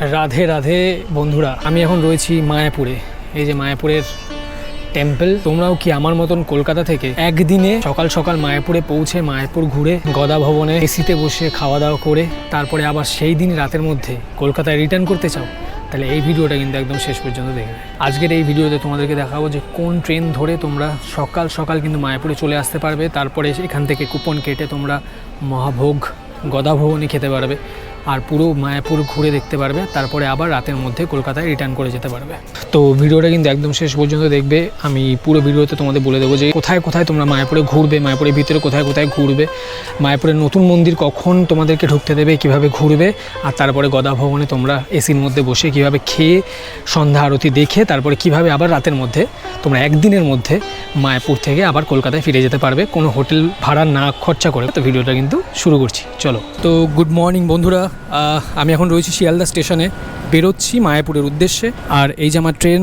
রাধে রাধে বন্ধুরা, আমি এখন রয়েছি মায়াপুরে। এই যে মায়াপুরের টেম্পল তোমরাও কি আমার মতন কলকাতা থেকে একদিনে সকাল সকাল মায়াপুরে পৌঁছে মায়াপুর ঘুরে গদা ভবনে এসিতে বসে খাওয়া দাওয়া করে তারপরে আবার সেই দিন রাতের মধ্যে কলকাতায় রিটার্ন করতে চাও, তাহলে এই ভিডিওটা কিন্তু একদম শেষ পর্যন্ত দেখবে। আজকের এই ভিডিওতে তোমাদেরকে দেখাবো যে কোন ট্রেন ধরে তোমরা সকাল সকাল কিন্তু মায়াপুরে চলে আসতে পারবে, তারপরে এখান থেকে কুপন কেটে তোমরা মহাভোগ গদা ভবনে খেতে পারবে। আর পুরো মায়াপুর ঘুরে দেখতে পারবে, তারপরে আবার রাতের মধ্যে কলকাতায় রিটার্ন করে যেতে পারবে। তো ভিডিওটা কিন্তু একদম শেষ পর্যন্ত দেখবে, আমি পুরো ভিডিওতে তোমাদের বলে দেবো যে কোথায় কোথায় তোমরা মায়াপুরে ঘুরবে, মায়াপুরের ভিতরে কোথায় কোথায় ঘুরবে মায়াপুরের নতুন মন্দির কখন তোমাদেরকে ঢুকতে দেবে, কীভাবে ঘুরবে, আর তারপরে গদা ভবনে তোমরা এসির মধ্যে বসে কীভাবে খেয়ে, সন্ধ্যা আরতি দেখে, তারপরে কীভাবে আবার রাতের মধ্যে, তোমরা একদিনের মধ্যে মায়াপুর থেকে আবার কলকাতায় ফিরে যেতে পারবে, কোনো হোটেল ভাড়া না খরচা করে। তো ভিডিওটা কিন্তু শুরু করছি, চলো। তো গুড মর্নিং বন্ধুরা আমি এখন রয়েছি শিয়ালদা স্টেশনে। বেরোচ্ছি মায়াপুরের উদ্দেশ্যে। আর এই যে আমার train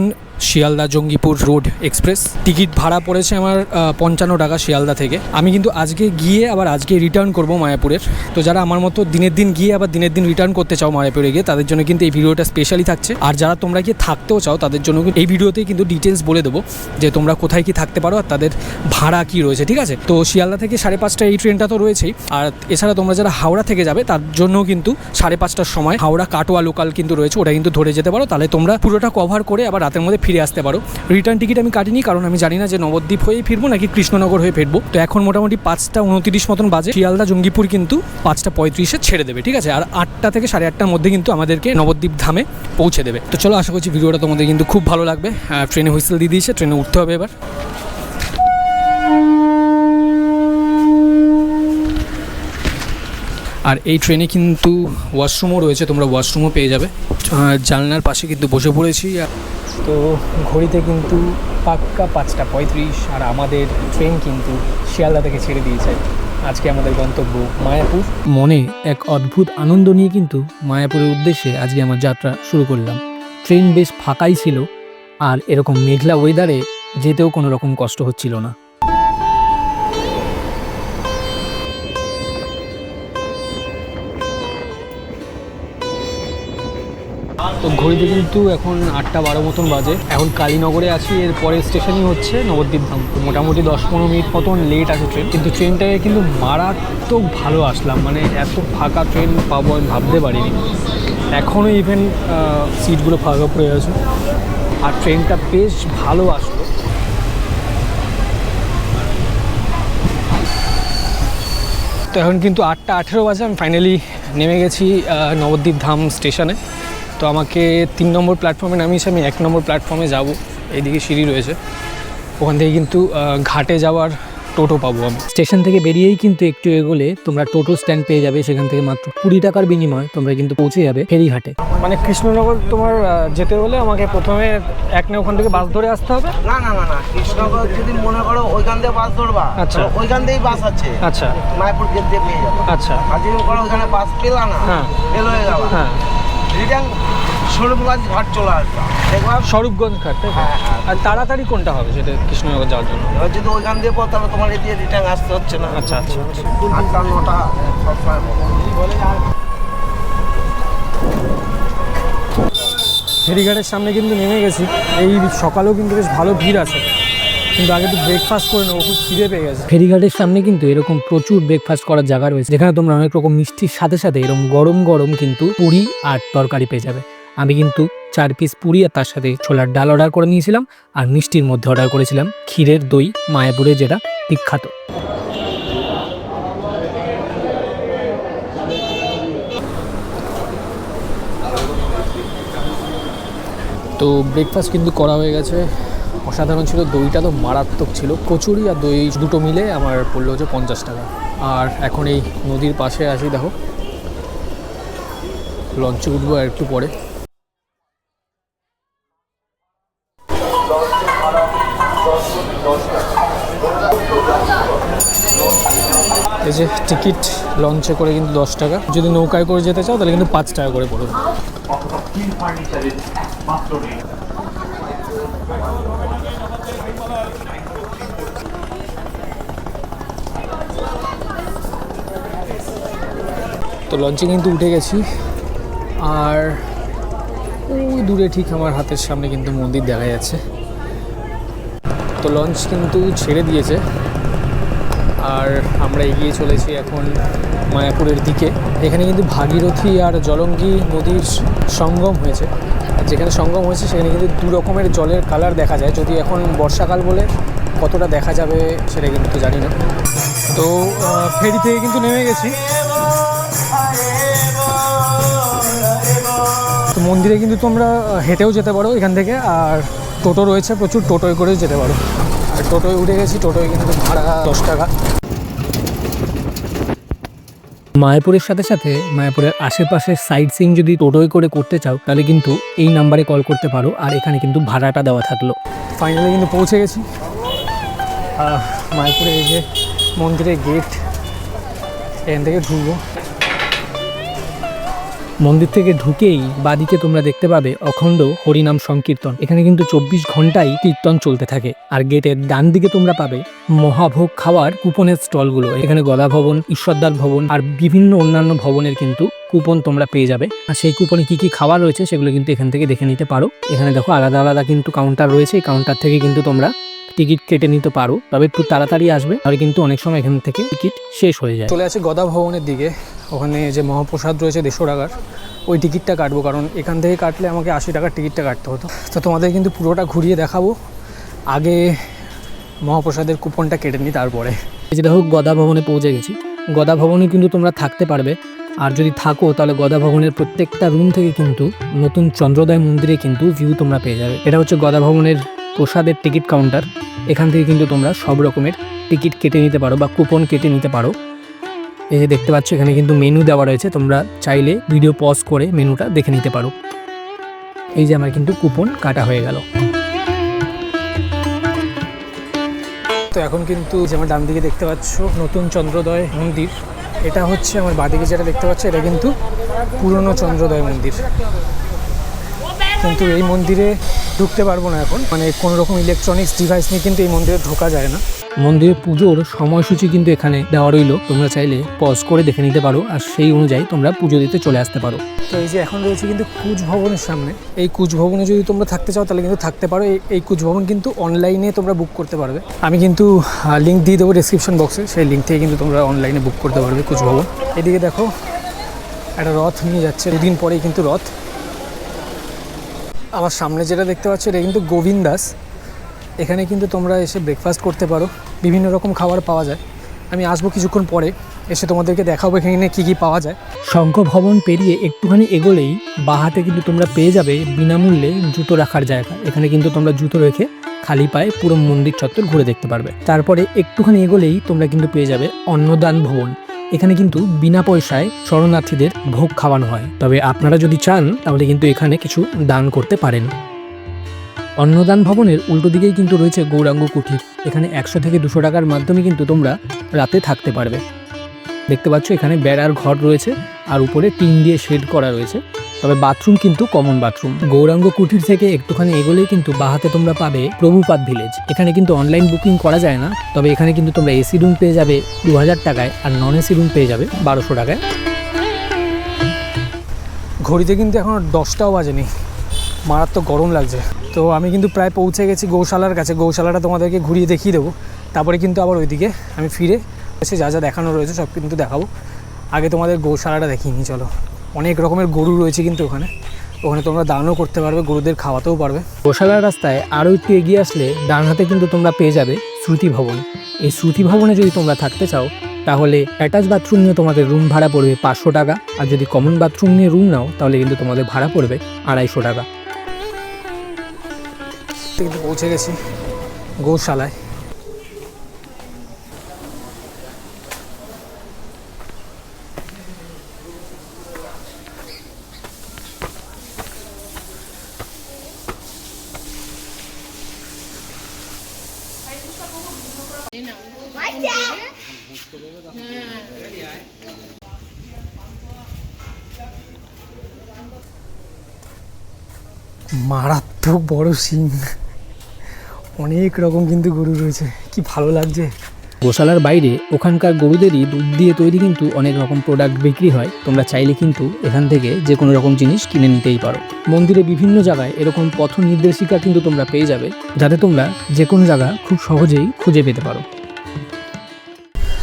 Sealdah Jangipur road express. Ticket ভাড়া পড়েছে আমার পঞ্চান্ন টাকা শিয়ালদা থেকে। আমি কিন্তু আজকে গিয়ে আবার আজকে রিটার্ন করব মায়াপুরের। তো যারা আমার মতো দিনের দিন গিয়ে আবার দিনের দিন রিটার্ন করতে চাও মায়াপুরে গিয়ে, তাদের জন্য কিন্তু এই ভিডিওটা স্পেশালি থাকছে। আর যারা তোমরা গিয়ে থাকতেও চাও, তাদের জন্য এই ভিডিওতেই কিন্তু ডিটেলস বলে দেবো যে তোমরা কোথায় কি থাকতে পারো আর তাদের ভাড়া কি রয়েছে, ঠিক আছে? তো শিয়ালদা থেকে সাড়ে পাঁচটা এই ট্রেনটা তো রয়েছেই। আর এছাড়া তোমরা যারা হাওড়া থেকে যাবে, তার জন্য কিন্তু সাড়ে পাঁচটার সময় হাওড়া কাটোয়া লোকাল কিন্তু রয়েছে, ওটা কিন্তু ধরে যেতে পারো। তাহলে তোমরা পুরোটা কভার করে আবার রাতের মধ্যে ফিরে আসতে পারো। রিটার্ন টিকিট আমি কাটিনি, কারণ আমি জানি না যে নবদ্বীপ হয়েই ফিরবো নাকি কৃষ্ণনগর হয়ে ফিরবো। তো এখন মোটামুটি পাঁচটা উনত্রিশ মতন বাজে। শিয়ালদা, জঙ্গিপুর কিন্তু পাঁচটা পঁয়ত্রিশে ছেড়ে দেবে, ঠিক আছে? আর আটটা থেকে সাড়ে আটটার মধ্যে কিন্তু আমাদেরকে নবদ্বীপ ধামে পৌঁছে দেবে। তো চলো, আশা করছি ভিডিওটা তোমাদের কিন্তু খুব ভালো লাগবে। ট্রেনে হুইসেল দিয়ে দিয়েছে, ট্রেনে উঠতে হবে এবার। আর এই ট্রেনে কিন্তু ওয়াশরুমও রয়েছে, তোমরা ওয়াশরুমও পেয়ে যাবে। জানলার পাশে কিন্তু বসে পড়েছি। আর- তো ঘড়িতে কিন্তু পাক্কা পাঁচটা পঁয়ত্রিশ আর আমাদের ট্রেন কিন্তু শিয়ালদা থেকে ছেড়ে দিয়েছে। আজকে আমাদের গন্তব্য মায়াপুর। মনে এক অদ্ভুত আনন্দ নিয়ে কিন্তু মায়াপুরের উদ্দেশ্যে আজকে আমার যাত্রা শুরু করলাম। ট্রেন বেশ ফাঁকাই ছিল আর এরকম মেঘলা ওয়েদারে যেতেও কোনো রকম কষ্ট হচ্ছিল না। তো ঘড়িতে কিন্তু এখন আটটা বারো মতন বাজে। এখন কালীনগরে আছি এর পরের স্টেশনই হচ্ছে নবদ্বীপ ধাম মোটামুটি দশ পনেরো মিনিট মতন লেট আছে ট্রেন কিন্তু ট্রেনটাকে কিন্তু মারাত্মক ভালো আসলাম। মানে এত ফাঁকা ট্রেন পাবো আমি ভাবতে পারিনি। এখনও ইভেন সিটগুলো ফাঁকা পড়ে আছে। আর ট্রেনটা বেশ ভালো আসলো। তো এখন কিন্তু আটটা আঠেরো বাজে, আমি ফাইনালি নেমে গেছি নবদ্বীপ ধাম স্টেশনে। তো আমাকে তিন নম্বর প্ল্যাটফর্মে নামিয়েছে আমি এক নম্বর প্ল্যাটফর্মে যাব। এইদিকে সিঁড়ি রয়েছে। ওখান থেকে কিন্তু ঘাটে যাওয়ার টোটো পাবো আমি স্টেশন থেকে বেরিয়েই কিন্তু একটু এগোলে তোমরা টোটো স্ট্যান্ড পেয়ে যাবে সেখান থেকে মাত্র কুড়ি টাকার বিনিময়ে তোমরা কিন্তু পৌঁছে যাবে ফেরিঘাটে। মানে কৃষ্ণনগর তোমার যেতে হলে আমাকে প্রথমে এক না ওখান থেকে বাস ধরে আসতে হবে? না না না না কৃষ্ণনগর যদি মনে করো ওইখান দিয়ে বাস ধরবা আচ্ছা। ওইখান দিয়েই বাস আছে। আচ্ছা। মায়াপুর গেট দিয়ে পেয়ে যাবে। আচ্ছা। আর যদি করো বাস পেলা না হ্যাঁ। ফেল হয়ে গেল হ্যাঁ। রিটার্ন স্বরূপগঞ্জ ঘাট চলে দেখবা স্বরূপগঞ্জ ঘাট তাই তো? হ্যাঁ, হ্যাঁ। আর তাড়াতাড়ি কোনটা হবে সেটা কৃষ্ণনগর যাওয়ার জন্য? এবার যদি ওইখান দিয়ে পর তাহলে তোমার এদিকে রিটার্ন আসতে হচ্ছে না। আচ্ছা আচ্ছা আটটা নটা সবসময় ফেরিঘাটের সামনে কিন্তু নেমে গেছি। এই সকালেও কিন্তু বেশ ভালো ভিড় আছে। কিন্তু আগে তো ব্রেকফাস্ট করে নেব খুব খিদে পেয়ে গেছে। ফেরিঘাটের সামনে কিন্তু এরকম প্রচুর ব্রেকফাস্ট করার জায়গা রয়েছে। যেখানে তোমরা অনেক রকম মিষ্টির সাথে সাথে এরকম গরম গরম কিন্তু পুরি আর তরকারি পেয়ে যাবে। আমি কিন্তু চার পিস পুরি আর তার সাথে ছোলার ডাল অর্ডার করে নিয়েছিলাম আর মিষ্টির মধ্যে অর্ডার করেছিলাম ক্ষীরের দই মায়াপুরে যেটা বিখ্যাত। তো ব্রেকফাস্ট কিন্তু করা হয়ে গেছে। অসাধারণ ছিল, দইটা তো মারাত্মক ছিল। কচুরি আর দই দুটো মিলে আমার পড়ল হচ্ছে পঞ্চাশ টাকা। আর এখন এই নদীর পাশে আসি দেখো। লঞ্চে উঠবো আর একটু পরে। এই যে টিকিট লঞ্চে করে কিন্তু দশ টাকা। যদি নৌকায় করে যেতে চাও, তাহলে কিন্তু পাঁচ টাকা করে পড়বে। তো লঞ্চে কিন্তু উঠে গেছি। আর ওই দূরে ঠিক আমার হাতের সামনে কিন্তু মন্দির দেখা যাচ্ছে। তো লঞ্চ কিন্তু ছেড়ে দিয়েছে। আর আমরা এগিয়ে চলেছি এখন মায়াপুরের দিকে। এখানে কিন্তু ভাগীরথী আর জলঙ্গি নদীর সঙ্গম হয়েছে। যেখানে সঙ্গম হয়েছে, সেখানে কিন্তু দু রকমের জলের কালার দেখা যায়। যদি এখন বর্ষাকাল বলে কতটা দেখা যাবে সেটা কিন্তু জানি না। তো ফেরি থেকে কিন্তু নেমে গেছি। তো মন্দিরে কিন্তু তোমরা হেঁটেও যেতে পারো এখান থেকে। আর টোটো রয়েছে, প্রচুর টোটোয় করেও যেতে পারো। আর টোটোয় উঠে গেছি, টোটোয় কিন্তু ভাড়া দশ টাকা। মায়াপুরের সাথে সাথে মায়াপুরের আশেপাশের সাইড সিং যদি টোটোয় করে করতে চাও, তাহলে কিন্তু এই নাম্বারে কল করতে পারো, আর এখানে কিন্তু ভাড়াটা দেওয়া থাকল। ফাইনালি কিন্তু পৌঁছে গেছি। মায়াপুরে এই যে মন্দিরের গেট এখান থেকে ঢুকবো মন্দির থেকে ঢুকেই বাদিকে তোমরা দেখতে পাবে অখণ্ড হরিনাম সংকীর্তন। এখানে কিন্তু চব্বিশ ঘন্টাই কীর্তন চলতে থাকে। আর গেটের ডান দিকে তোমরা পাবে মহাভোগ খাওয়ার কুপনের স্টলগুলো। এখানে গদা ভবন, ঈশ্বরদার ভবন আর বিভিন্ন অন্যান্য ভবনের কিন্তু কুপন তোমরা পেয়ে যাবে। আর সেই কুপনে কি কি খাবার রয়েছে সেগুলো কিন্তু এখান থেকে দেখে নিতে পারো। এখানে দেখো আলাদা আলাদা কিন্তু কাউন্টার রয়েছে। এই কাউন্টার থেকে কিন্তু তোমরা টিকিট কেটে নিতে পারো তবে একটু তাড়াতাড়ি আসবে তাহলে কিন্তু অনেক সময় এখান থেকে টিকিট শেষ হয়ে যায়। চলে আছে গদা ভবনের দিকে ওখানে যে মহাপ্রসাদ রয়েছে দেড়শো টাকার ওই টিকিটটা কাটবো কারণ এখান থেকে কাটলে আমাকে আশি টাকার টিকিটটা কাটতে হতো। তো তোমাদের কিন্তু পুরোটা ঘুরিয়ে দেখাবো আগে মহাপ্রসাদের কুপনটা কেটে নিই তারপরে। এই যে দেখো গদা ভবনে পৌঁছে গেছি। গদা ভবনে কিন্তু তোমরা থাকতে পারবে। আর যদি থাকো তাহলে গদা ভবনের প্রত্যেকটা রুম থেকে কিন্তু নতুন চন্দ্রোদয় মন্দিরে কিন্তু ভিউ তোমরা পেয়ে যাবে। এটা হচ্ছে গদা ভবনের প্রসাদের টিকিট কাউন্টার। এখান থেকে কিন্তু তোমরা সব রকমের টিকিট কেটে নিতে পারো বা কুপন কেটে নিতে পারো। এই যে দেখতে পাচ্ছ, এখানে কিন্তু মেনু দেওয়া রয়েছে। তোমরা চাইলে ভিডিও পজ করে মেনুটা দেখে নিতে পারো। এই যে আমার কিন্তু কুপন কাটা হয়ে গেল। তো এখন কিন্তু যে আমার ডান দিকে দেখতে পাচ্ছ, নতুন চন্দ্রোদয় মন্দির। এটা হচ্ছে আমার বাদিকে যেটা দেখতে পাচ্ছ, এটা কিন্তু পুরনো চন্দ্রোদয় মন্দির। কিন্তু এই মন্দিরে ঢুকতে পারব না এখন। মানে কোনো রকম ইলেকট্রনিক্স ডিভাইস নিয়ে কিন্তু এই মন্দিরে ঢোকা যায় না। মন্দিরে পুজোর সময়সূচি কিন্তু এখানে দেওয়া রইল। তোমরা চাইলে পজ করে দেখে নিতে পারো। আর সেই অনুযায়ী তোমরা পুজো দিতে চলে আসতে পারো। তো এই যে এখন রয়েছে কিন্তু কুচ ভবনের সামনে। এই কুচ ভবনে যদি তোমরা থাকতে চাও, তাহলে কিন্তু থাকতে পারো। এই- কুচ ভবন কিন্তু অনলাইনে তোমরা বুক করতে পারবে। আমি কিন্তু লিঙ্ক দিয়ে দেবো ডিসক্রিপশন বক্সে সেই লিঙ্ক থেকে কিন্তু তোমরা অনলাইনে বুক করতে পারবে কুচ ভবন। এদিকে দেখো, একটা রথ নিয়ে যাচ্ছে। দুদিন পরেই কিন্তু রথ। আমার সামনে যেটা দেখতে পাচ্ছ, এটা কিন্তু গোবিন্দাস এখানে কিন্তু তোমরা এসে ব্রেকফাস্ট করতে পারো। বিভিন্ন রকম খাবার পাওয়া যায়। আমি আসব কিছুক্ষণ পরে। এসে তোমাদেরকে দেখাবো এখানে কী কী পাওয়া যায়। শঙ্খ ভবন পেরিয়ে একটুখানি এগোলেই বাহাতে কিন্তু তোমরা পেয়ে যাবে বিনামূল্যে জুতো রাখার জায়গা। এখানে কিন্তু তোমরা জুতো রেখে খালি পায়ে পুরো মন্দির চত্বর ঘুরে দেখতে পারবে। তারপরে একটুখানি এগোলেই তোমরা কিন্তু পেয়ে যাবে অন্নদান ভবন। এখানে কিন্তু বিনা পয়সায় শরণার্থীদের ভোগ খাওয়ানো হয়। তবে আপনারা যদি চান, তাহলে কিন্তু এখানে কিছু দান করতে পারেন। অন্নদান ভবনের উল্টো দিকেই কিন্তু রয়েছে গৌরাঙ্গ কুঠির। এখানে একশো থেকে দুশো টাকার মাধ্যমে কিন্তু তোমরা রাতে থাকতে পারবে। দেখতে পাচ্ছ, এখানে বেড়ার ঘর রয়েছে, আর উপরে টিন দিয়ে শেড করা রয়েছে। তবে বাথরুম কিন্তু কমন বাথরুম গৌরাঙ্গ কুঠির থেকে একটুখানি এগোলেই কিন্তু বাহাতে তোমরা পাবে প্রভুপাত ভিলেজ এখানে কিন্তু অনলাইন বুকিং করা যায় না, তবে এখানে কিন্তু তোমরা এসি রুম পেয়ে যাবে দু হাজার টাকায় আর নন এসি রুম পেয়ে যাবে বারোশো টাকায়। ঘড়িতে কিন্তু এখন দশটাও বাজেনি। মারাত্মক গরম লাগছে। তো আমি কিন্তু প্রায় পৌঁছে গেছি গৌশালার কাছে। গৌশালাটা তোমাদেরকে ঘুরিয়ে দেখিয়ে দেবো। তারপরে কিন্তু আবার ওইদিকে আমি ফিরে এসে যা যা দেখানো রয়েছে সব কিন্তু দেখাবো। আগে তোমাদের গৌশালাটা দেখিয়ে নিই, চলো। অনেক রকমের গরু রয়েছে কিন্তু ওখানে। ওখানে তোমরা দানও করতে পারবে, গরুদের খাওয়াতেও পারবে। গোশালার রাস্তায় আরও একটু এগিয়ে আসলে ডান হাতে কিন্তু তোমরা পেয়ে যাবে শ্রুতি ভবন। এই শ্রুতি ভবনে যদি তোমরা থাকতে চাও, তাহলে অ্যাটাচ বাথরুম নিয়ে তোমাদের রুম ভাড়া পড়বে পাঁচশো টাকা। আর যদি কমন বাথরুম নিয়ে রুম নাও, তাহলে কিন্তু তোমাদের ভাড়া পড়বে আড়াইশো টাকা। কিন্তু পৌঁছে গেছি গৌশালায় মারাত্মক বড় সিং অনেক রকম কিন্তু গরু রয়েছে। কি ভালো লাগছে। গোশালার বাইরে ওখানকার গরুদেরই দুধ দিয়ে তৈরি কিন্তু অনেক রকম প্রোডাক্ট বিক্রি হয়। তোমরা চাইলে কিন্তু এখান থেকে যে কোনো রকম জিনিস কিনে নিতেই পারো। মন্দিরে বিভিন্ন জায়গায় এরকম পথ নির্দেশিকা কিন্তু তোমরা পেয়ে যাবে যাতে তোমরা যে কোনো জায়গা খুব সহজেই খুঁজে পেতে পারো।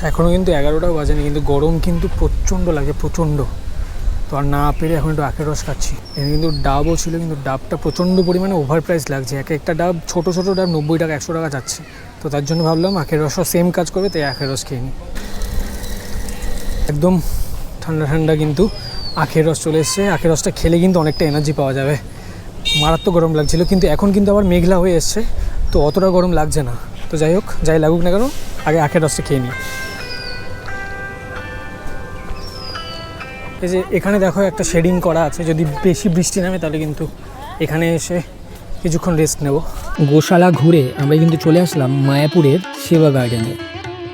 এখনও কিন্তু এগারোটাও বাজেনি কিন্তু গরম কিন্তু প্রচণ্ড লাগে প্রচণ্ড। তো আর না পেরে এখন একটু আখের রস খাচ্ছি। এখানে কিন্তু ডাবও ছিল, কিন্তু ডাবটা প্রচণ্ড পরিমাণে ওভার প্রাইস লাগছে। এক একটা ডাব, ছোট ছোট ডাব নব্বই টাকা, একশো টাকা যাচ্ছে। তো তার জন্য ভাবলাম আখের রসও সেম কাজ করবে, তাই আখের রস খেয়ে নিই। একদম ঠান্ডা ঠান্ডা কিন্তু আখের রস চলে এসছে। আখের রসটা খেলে কিন্তু অনেকটা এনার্জি পাওয়া যাবে। মারাত্মক গরম লাগছিল, কিন্তু এখন কিন্তু আবার মেঘলা হয়ে এসছে। তো অতটা গরম লাগছে না। তো যাই হোক, যাই লাগুক না কেন, আগে আখের রসটা খেয়ে নিই। এই যে এখানে দেখো একটা শেডিং করা আছে যদি বেশি বৃষ্টি নামে তাহলে কিন্তু এখানে এসে কিছুক্ষণ রেস্ট নেব। গোশালা ঘুরে আমরা কিন্তু চলে আসলাম মায়াপুরের সেবা গার্ডেনে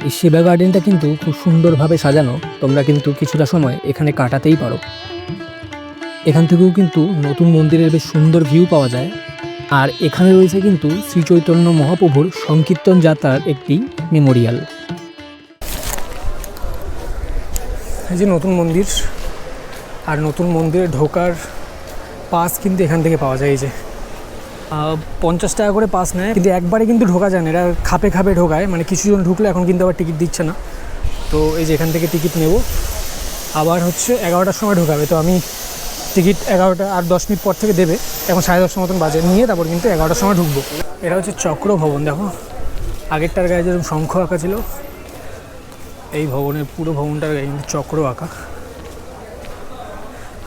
এই সেবা গার্ডেনটা কিন্তু খুব সুন্দরভাবে সাজানো তোমরা কিন্তু কিছুটা সময় এখানে কাটাতেই পারো। এখান থেকেও কিন্তু নতুন মন্দিরের বেশ সুন্দর ভিউ পাওয়া যায়। আর এখানে রয়েছে কিন্তু শ্রী চৈতন্য মহাপ্রভুর সংকীর্তন যাত্রার একটি মেমোরিয়াল এই যে নতুন মন্দির আর নতুন মন্দিরে ঢোকার পাস কিন্তু এখান থেকে পাওয়া যায় এই যে। পঞ্চাশ টাকা করে পাস নেয়, কিন্তু একবারে কিন্তু ঢোকা যায় না। এরা খাপে খাপে ঢোকায় মানে কিছুজন ঢুকলে এখন কিন্তু আবার টিকিট দিচ্ছে না। তো এই যে এখান থেকে টিকিট নেব। আবার হচ্ছে এগারোটার সময় ঢোকাবে। তো আমি টিকিট এগারোটা আর দশ মিনিট পর থেকে দেবে। এখন সাড়ে দশটার মতন বাজে। নিয়ে তারপর কিন্তু এগারোটার সময় ঢুকবো। এটা হচ্ছে চক্র ভবন, দেখো। আগেরটার গায়ে যেরকম শঙ্খ আঁকা ছিল, এই ভবনের পুরো ভবনটার গায়ে কিন্তু চক্র আঁকা।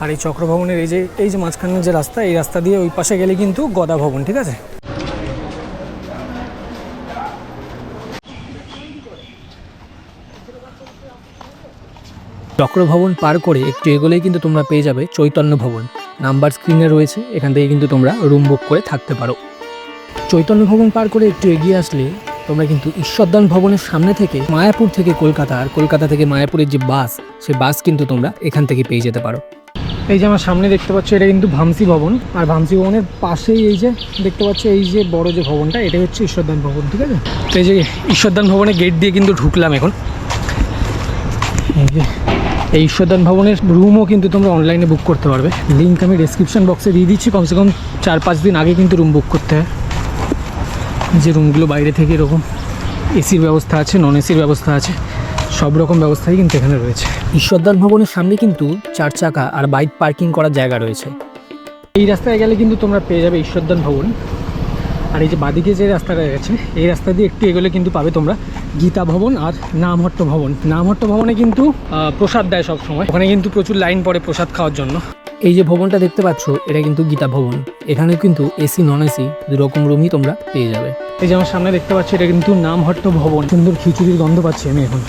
আর এই চক্র ভবনের এই যে এই যে মাঝখানের যে রাস্তা, এই রাস্তা দিয়ে ওই পাশে গেলে কিন্তু গদা ভবন, ঠিক আছে? চক্রভবন পার করে একটু এগোলেই কিন্তু তোমরা পেয়ে যাবে চৈতন্য ভবন। নাম্বার স্ক্রিনে রয়েছে, এখান থেকে কিন্তু তোমরা রুম বুক করে থাকতে পারো। চৈতন্য ভবন পার করে একটু এগিয়ে আসলে তোমরা কিন্তু ঈশ্বরদান ভবনের সামনে থেকে মায়াপুর থেকে কলকাতা, আর কলকাতা থেকে মায়াপুরের যে বাস সেই বাস কিন্তু তোমরা এখান থেকে পেয়ে যেতে পারো। এই যে আমার সামনে দেখতে পাচ্ছ, এটা কিন্তু ভামসি ভবন। আর ভামসি ভবনের পাশেই এই যে দেখতে পাচ্ছ, এই যে বড় যে ভবনটা, এটাই হচ্ছে ঈশ্বরদান ভবন, ঠিক আছে? তো এই যে ঈশ্বরদান ভবনের গেট দিয়ে কিন্তু ঢুকলাম এখন। এই যে, এই ঈশ্বরদান ভবনের রুমও কিন্তু তোমরা অনলাইনে বুক করতে পারবে। লিঙ্ক আমি ডেসক্রিপশন বক্সে দিয়ে দিচ্ছি, কমসে কম চার পাঁচ দিন আগে কিন্তু রুম বুক করতে হয়। যে রুমগুলো বাইরে থেকে এরকম এসির ব্যবস্থা আছে নন এসির ব্যবস্থা আছে সব রকম ব্যবস্থাই কিন্তু এখানে রয়েছে। ঈশ্বরদান ভবনের সামনে কিন্তু চার চাকা আর বাইক পার্কিং করার জায়গা রয়েছে। এই রাস্তায় গেলে কিন্তু তোমরা পেয়ে যাবে ঈশ্বরদান ভবন। আর এই যে বাদিকে যে রাস্তাটা গেছে এই রাস্তা দিয়ে একটু এগোলে কিন্তু পাবে তোমরা গীতা ভবন আর নামহট্ট ভবন। নামহট্ট ভবনে কিন্তু প্রসাদ দেয় সব সময় ওখানে কিন্তু প্রচুর লাইন পড়ে প্রসাদ খাওয়ার জন্য। এই যে ভবনটা দেখতে পাচ্ছ এটা কিন্তু গীতা ভবন। এখানে কিন্তু এসি নন এসি দু রকম রুমই তোমরা পেয়ে যাবে। এই যে আমার সামনে দেখতে পাচ্ছি এটা কিন্তু নামহট্ট ভবন। সুন্দর খিচুড়ির গন্ধ পাচ্ছি আমি এখন।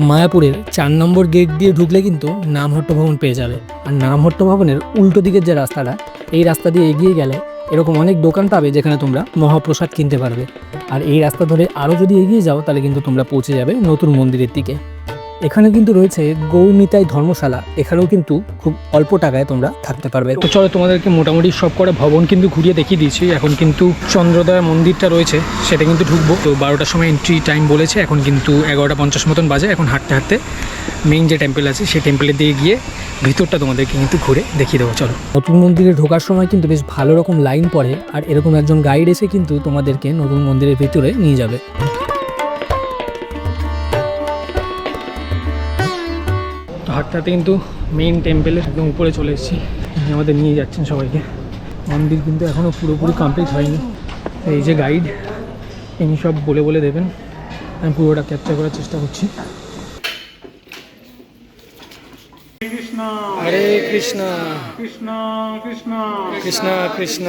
মায়াপুরের চার নম্বর গেট দিয়ে ঢুকলে কিন্তু নামহট্ট ভবন পেয়ে যাবে। আর নামহট্ট ভবনের উল্টো দিকের যে রাস্তাটা, এই রাস্তা দিয়ে এগিয়ে গেলে এরকম অনেক দোকান পাবে যেখানে তোমরা মহাপ্রসাদ কিনতে পারবে। আর এই রাস্তা ধরে আরও যদি এগিয়ে যাও, তাহলে কিন্তু তোমরা পৌঁছে যাবে নতুন মন্দিরের দিকে। এখানে কিন্তু রয়েছে গৌরনিতাই ধর্মশালা। এখানেও কিন্তু খুব অল্প টাকায় তোমরা থাকতে পারবে। তো চলো তোমাদেরকে মোটামুটি সব কটা ভবন কিন্তু ঘুরিয়ে দেখিয়ে দিয়েছি। এখন কিন্তু চন্দ্রোদয় মন্দিরটা রয়েছে সেটা কিন্তু ঢুকবো। তো বারোটার সময় এন্ট্রি টাইম বলেছে এখন কিন্তু এগারোটা পঞ্চাশ মতন বাজে। এখন হাঁটতে হাঁটতে মেইন যে টেম্পল আছে সেই টেম্পলের দিয়ে গিয়ে ভিতরটা তোমাদেরকে কিন্তু ঘুরে দেখিয়ে দেবো। চলো। নতুন মন্দিরে ঢোকার সময় কিন্তু বেশ ভালো রকম লাইন পড়ে আর এরকম একজন গাইড এসে কিন্তু তোমাদেরকে নতুন মন্দিরের ভিতরে নিয়ে যাবে। তো হাঁটতে হাঁটতে কিন্তু মেইন টেম্পলের একদম উপরে চলে এসেছি। আমাদের নিয়ে যাচ্ছেন সবাইকে। মন্দির কিন্তু এখনও পুরোপুরি কমপ্লিট হয়নি। এই যে গাইড ইনি সব বলে বলে দেবেন। আমি পুরোটা ক্যাপচার করার চেষ্টা করছি। হরে কৃষ্ণ। কৃষ্ণ কৃষ্ণ। কৃষ্ণ কৃষ্ণ।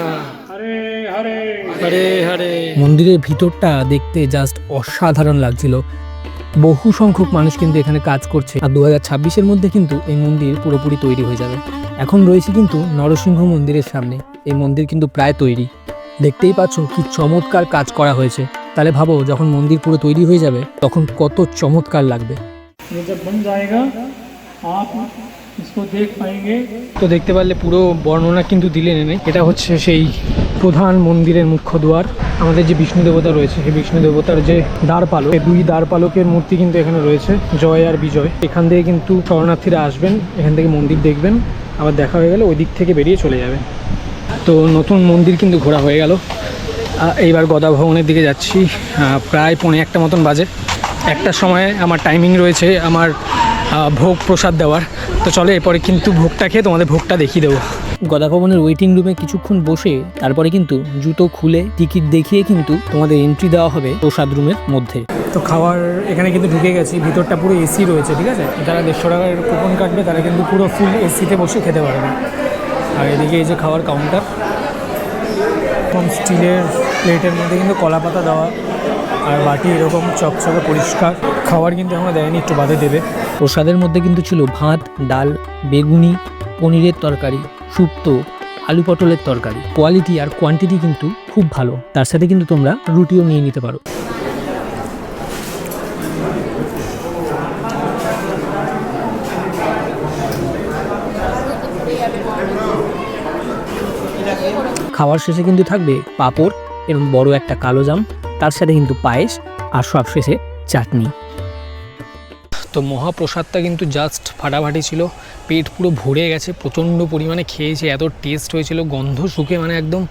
হরে হরে। হরে হরে। মন্দিরের ভিতরটা দেখতে জাস্ট অসাধারণ লাগছিল। বহু সংখ্যক মানুষ কিন্তু এখানে কাজ করছে। আর দু হাজার মধ্যে কিন্তু এই মন্দির পুরোপুরি তৈরি হয়ে যাবে। এখন রয়েছে কিন্তু নরসিংহ মন্দিরের সামনে। এই মন্দির কিন্তু প্রায় তৈরি। দেখতেই পাচ্ছ কি চমৎকার কাজ করা হয়েছে। তাহলে ভাবো যখন মন্দির পুরো তৈরি হয়ে যাবে তখন কত চমৎকার লাগবে। তো দেখতে পারলে পুরো বর্ণনা কিন্তু দিলেন এনে। এটা হচ্ছে সেই প্রধান মন্দিরের মুখ্য দুয়ার। আমাদের যে বিষ্ণু দেবতা রয়েছে, সেই বিষ্ণু দেবতার যে দ্বারপালক এই দুই দ্বারপালকের মূর্তি কিন্তু এখানে রয়েছে, জয় আর বিজয়। এখান থেকে কিন্তু শরণার্থীরা আসবেন, এখান থেকে মন্দির দেখবেন, আবার দেখা হয়ে গেলে ওই দিক থেকে বেরিয়ে চলে যাবেন। তো নতুন মন্দির কিন্তু ঘোরা হয়ে গেল। এইবার গদা ভবনের দিকে যাচ্ছি প্রায় পৌনে একটা মতন বাজে। একটা সময় আমার টাইমিং রয়েছে আমার ভোগ প্রসাদ দেওয়ার। তো চলো এরপরে কিন্তু ভোগটা খেয়ে তোমাদের ভোগটা দেখিয়ে দেবো। গদা ভবনের ওয়েটিং রুমে কিছুক্ষণ বসে তারপরে কিন্তু জুতো খুলে টিকিট দেখিয়ে কিন্তু তোমাদের এন্ট্রি দেওয়া হবে প্রসাদ রুমের মধ্যে। তো খাওয়ার এখানে কিন্তু ঢুকে গেছি ভিতরটা পুরো এসি রয়েছে ঠিক আছে? যারা দেড়শো টাকার কুপন কাটবে তারা কিন্তু পুরো ফুল এসিতে বসে খেতে পারবে। আর এদিকে এই যে খাওয়ার কাউন্টার এরকম স্টিলের প্লেটের মধ্যে কিন্তু কলা পাতা দেওয়া আর বাটি এরকম চকচকে পরিষ্কার। খাবার কিন্তু আমরা দেয়নি একটু বাদে দেবে। প্রসাদের মধ্যে কিন্তু ছিল ভাত ডাল বেগুনি পনিরের তরকারি। শুক্তো আলু পটলের তরকারি। কোয়ালিটি আর কোয়ান্টিটি কিন্তু খুব ভালো। তার সাথে কিন্তু তোমরা রুটিও নিয়ে নিতে পারো। খাওয়ার শেষে কিন্তু থাকবে পাঁপড় এবং বড় একটা কালো জাম। তার সাথে কিন্তু পায়েস আর সব শেষে চাটনি। তো মহাপ্রসাদটা কিন্তু জাস্ট ফাটাফাটি ছিল, পেট পুরো ভরে গেছে, প্রচণ্ড পরিমাণে খেয়েছে, এত টেস্ট হয়েছিল, গন্ধ শুকে মানে একদম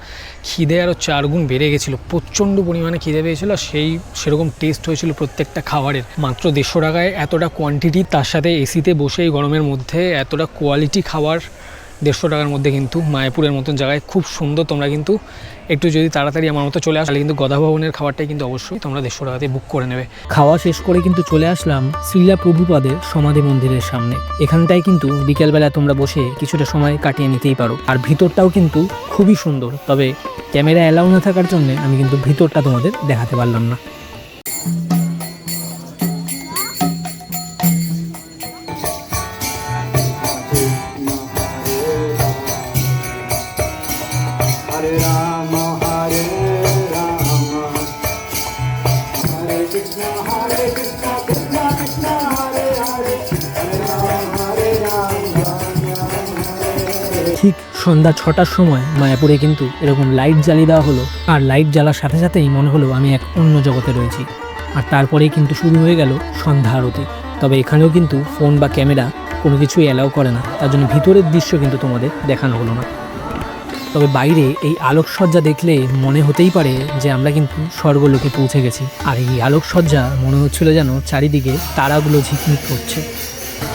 খিদে আরও চারগুণ বেড়ে গেছিল, প্রচণ্ড পরিমাণে খিদে পেয়েছিলো সেই সেরকম টেস্ট হয়েছিল প্রত্যেকটা খাবারের। মাত্র দেড়শো টাকায় এতটা কোয়ান্টিটি তার সাথে এসিতে বসে এই গরমের মধ্যে, এতটা কোয়ালিটি খাবার দেড়শো টাকার মধ্যে কিন্তু মায়াপুরের মতন জায়গায় খুব সুন্দর। তোমরা কিন্তু একটু যদি তাড়াতাড়ি আমার মতো চলে আসলে কিন্তু গদা ভবনের খাবারটাই কিন্তু অবশ্যই তোমরা দেড়শো টাকাতে বুক করে নেবে। খাওয়া শেষ করে কিন্তু চলে আসলাম শ্রীলা প্রভুপাদের সমাধি মন্দিরের সামনে। এখানটায় কিন্তু বিকেলবেলা তোমরা বসে কিছুটা সময় কাটিয়ে নিতেই পারো। আর ভিতরটাও কিন্তু খুবই সুন্দর। তবে ক্যামেরা অ্যালাউ না থাকার জন্য আমি কিন্তু ভিতরটা তোমাদের দেখাতে পারলাম না। সন্ধ্যা ছটার সময় মায়াপুরে কিন্তু এরকম লাইট জ্বালিয়ে দেওয়া হলো। আর লাইট জ্বালার সাথে সাথেই মনে হলো আমি এক অন্য জগতে রয়েছি। আর তারপরেই কিন্তু শুরু হয়ে গেল সন্ধ্যা আরতি। তবে এখানেও কিন্তু ফোন বা ক্যামেরা কোনো কিছুই অ্যালাউ করে না। তার জন্য ভিতরের দৃশ্য কিন্তু তোমাদের দেখানো হলো না। তবে বাইরে এই আলোকসজ্জা দেখলে মনে হতেই পারে যে আমরা কিন্তু স্বর্গলোকে পৌঁছে গেছি। আর এই আলোকসজ্জা মনে হচ্ছিল যেন চারিদিকে তারাগুলো ঝিকমিক করছে।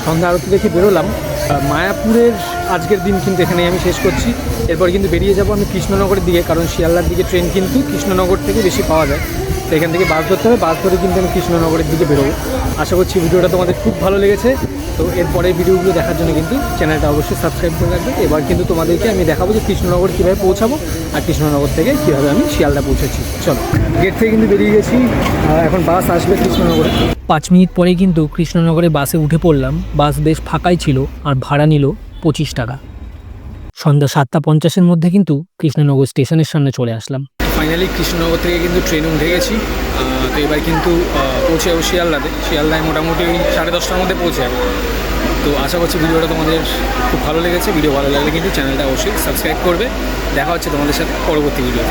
সন্ধ্যা আরতি দেখে বেরোলাম। মায়াপুরের আজকের দিন কিন্তু এখানে আমি শেষ করছি। এরপর কিন্তু বেরিয়ে যাব আমি কৃষ্ণনগরের দিকে, কারণ শিয়ালদার দিকে ট্রেন কিন্তু কৃষ্ণনগর থেকে বেশি পাওয়া যায়। তো এখান থেকে বাস ধরতে হবে, বাস ধরে কিন্তু আমি কৃষ্ণনগরের দিকে বেরোবো। আশা করছি ভিডিওটা তোমাদের খুব ভালো লেগেছে। তো এরপরের ভিডিওগুলো দেখার জন্য কিন্তু চ্যানেলটা অবশ্যই সাবস্ক্রাইব করে রাখবে। এবার কিন্তু তোমাদেরকে আমি দেখাবো যে কৃষ্ণনগর কীভাবে পৌঁছাবো আর কৃষ্ণনগর থেকে কীভাবে আমি শিয়ালদা পৌঁছেছি। চলো গেট থেকে কিন্তু বেরিয়ে গেছি। এখন বাস আসবে কৃষ্ণনগরে। পাঁচ মিনিট পরে কিন্তু কৃষ্ণনগরে বাসে উঠে পড়লাম। বাস বেশ ফাঁকাই ছিল আর ভাড়া নিল পঁচিশ টাকা। সন্ধ্যা সাতটা পঞ্চাশের মধ্যে কিন্তু কৃষ্ণনগর স্টেশনের সামনে চলে আসলাম। ফাইনালি কৃষ্ণনগর থেকে কিন্তু ট্রেনে উঠে গেছি। তো এবার কিন্তু পৌঁছে যাব শিয়ালদাতে। শিয়ালদায় মোটামুটি ওই সাড়ে দশটার মধ্যে পৌঁছে যাব। তো আশা করছি ভিডিওটা তোমাদের খুব ভালো লেগেছে। ভিডিও ভালো লাগলে কিন্তু চ্যানেলটা অবশ্যই সাবস্ক্রাইব করবে। দেখা হচ্ছে তোমাদের সাথে পরবর্তী ভিডিও